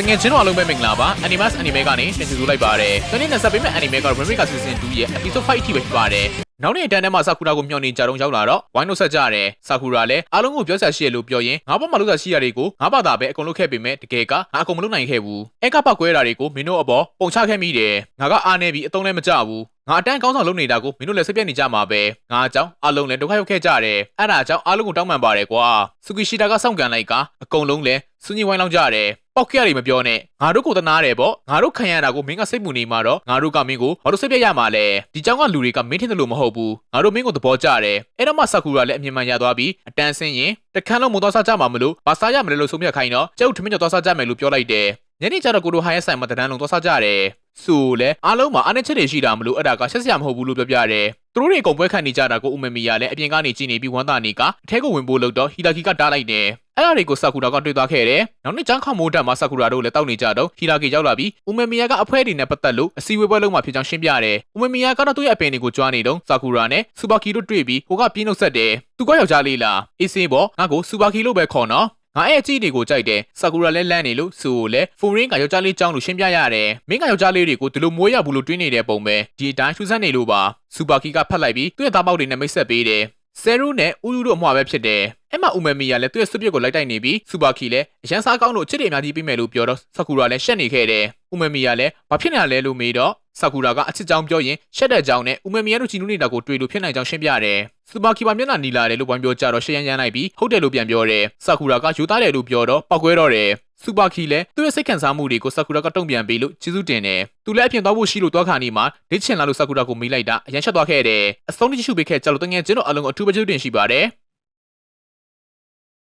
တကယ်ချင်းတော့အလုံးပဲမင်္ဂလာပါ Animus Anime ကနေတင်ပြလိုက်ပါတယ်။ဒီနေ့နဲ့ဆက်ပေးမယ့် Anime ကတော့ Remake Season 2ရဲ့ Episode 5အထိပဲဖြစ်ပါတယ်။နောက်နေ့အတန်းထဲမှာဆာကူရာကိုမျှော်နေကြတော့ရောက်လာတော့ဝိုင်းလို့ဆက်ကြရတယ်။ဆာကူရာလည်းအားလုံးကိုပြောဆက်ရှိရလို့ပြောရင်ငါ့ဘက်မှာလို့ဆက်ရှိရတွေကိုငါ့ဘာသာပဲအကုန်လုပ်ခဲ့ပေမဲ့တကယ်ကငါအကုန်မလုပ်နိုင်ခဲ့ဘူး။အဲကပောက်ကွဲတာတွေကိုမင်းတို့အပေါ်ပုံချခဲ့မိတယ်။ငါကအားနေပြီးအတုံးလည်းမကြဘူး။ငါအတန်းကောင်းဆောင်လုပ်နေတာကိုမင်းတို့လည်းစိတ်ပြတ်နေကြမှာပဲငါအကြောင်းအားလုံးလည်းဒုက္ခရောက်ခဲ့ကြတယ်အဲ့ဒါအကြောင်းအားလုံးကိုတောင်းပန်ပါတယ်ကွာဆူကီရှီတာကစောင့်ကန်လိုက်က အကုန်လုံးလည်းစူးညင်ဝိုင်းလောက်ကြတယ် ပောက်ခရတွေမပြောနဲ့ငါတို့ကိုတနာတယ်ပေါ့ငါတို့ခံရတာကိုမင်းကစိတ်ပူနေမှာတော့ငါတို့ကမင်းကိုဘာလို့စိတ်ပြတ်ရမှာလဲဒီကြောင်ကလူတွေကမင်းထင်တယ်လို့မဟုတ်ဘူးငါတို့မင်းကိုသဘောကျတယ်အဲ့တော့မှဆာကူရာလည်းအမြင်မှန်ရသွားပြီးအတန်းဆင်းရင်တခန်းလုံးမတော်စားကြမှာမလို့ဘာစားရမလဲလို့ဆုံးဖြတ်ခိုင်းတော့ကျုပ်ထမင်းကြော်တော်စားကြမယ်လို့ပြောလိုက်တယ်ညနေကျတော့ကိုတို့ဟိုင်းရဲ့ဆိုင်မှာတန်းလုံးတော်စားကြတယ်ဆိုလဲအားလုံးမှာအားနဲ့ချက်တွေရှိတာမလို့အဲ့ဒါကဆက်စရာမဟုတ်ဘူးလို့ပြောပြတယ်သူတို့တွေအကုန်ပွဲခံနေကြတာကိုဦးမမီယာလည်းအပြင်ကနေကြည့်နေပြီးဝမ်းသာနေကအထဲကိုဝင်ဖို့လို့တော့ဟီလာကီကတားလိုက်တယ် အဲ့ဒါတွေကိုဆာကူရာကတွေ့သွားခဲ့တယ်နောက်နေ့ကျန်းခေါမိုးတက်မှာဆာကူရာတို့လည်းတောက်နေကြတော့ဟီလာကီရောက်လာပြီးဦးမမီယာကအဖွဲတွေနဲ့ပတ်သက်လို့အစည်းအဝေးပွဲလုံးမှာဖြစ်ကြောင်းရှင်းပြတယ်ဦးမမီယာကတော့သူ့ရဲ့အပင်တွေကိုကြွားနေတော့ဆာကူရာနဲ့စူပါကီတို့တွေ့ပြီးဟိုကပြင်းနှုတ်ဆက်တယ်သူကယောက်ျားလေးလားအေးစင်းပေါ့ငါကိုစူပါကီလို့ပဲခေါ်နော်ငါအဲ့အကြည့်တွေကိုကြိုက်တယ်ဆာကူရာလည်းလန့်နေလို့စူကိုလည်းဖူရင်းကယောက်ျားလေးကြောင်းလို့ရှင်းပြရတယ်မင်းကယောက်ျားလေးတွေကိုဒီလိုမွေးရဘူးလို့တွေးနေတဲ့ပုံပဲဒီအတိုင်းထူးဆန်းနေလို့ပါစူပါကီကဖတ်လိုက်ပြီးသူ့ရဲ့သားပေါက်တွေနဲ့မိတ်ဆက်ပေးတယ်ဆယ်ရူးနဲ့ဦးလူတို့အမွှာပဲဖြစ်တယ် အဲ့မှာဦးမမီယာလည်းသူ့ရဲ့စွပ်ပြစ်ကိုလိုက်တိုက်နေပြီးစူပါကီလည်းအရန်စားကောင်းလို့ချစ်တွေအများကြီးပြီးမယ်လို့ပြောတော့ဆာကူရာလည်းရှက်နေခဲ့တယ်ဦးမမီယာလည်းဘာဖြစ်နေရလဲလို့မေးတော့ဆာကူရာကအချစ်ကြောင်ပြောရင်ရှက်တဲ့ကြောင်နဲ့ဦးမမီယာတို့ချီနူးနေတာကိုတွေ့လို့ဖြစ်နိုင်ကြောင်းရှင်းပြတယ်စူပါကီပါမျက်နှာနီလာတယ်လို့ပြောကြတော့ရှက်ရမ်းရမ်းလိုက်ပြီးဟုတ်တယ်လို့ပြန်ပြောတယ်ဆာကူရာကယူသားတယ်လို့ပြောတော့ပောက်ကွဲတော့တယ်စူပါကီလည်းသူ့ရဲ့စိတ်ခံစားမှုတွေကိုဆာကူရာကတုံ့ပြန်ပေးလို့ကျေးဇူးတင်တယ်သူလည်းအပြင်သွားဖို့ရှိလို့သွားခါနေမှာဒိတ်ချင်လာလို့ဆာကူရာကိုမေးလိုက်တာအရန်ရှက်သွားခဲ့တယ်အဆုံးတချို့ပေးခဲ့ကြလို့တငယ်ချင်းတို့အလုံးအထူးပဲကျေးဇူးတင်ရှိပါတယ်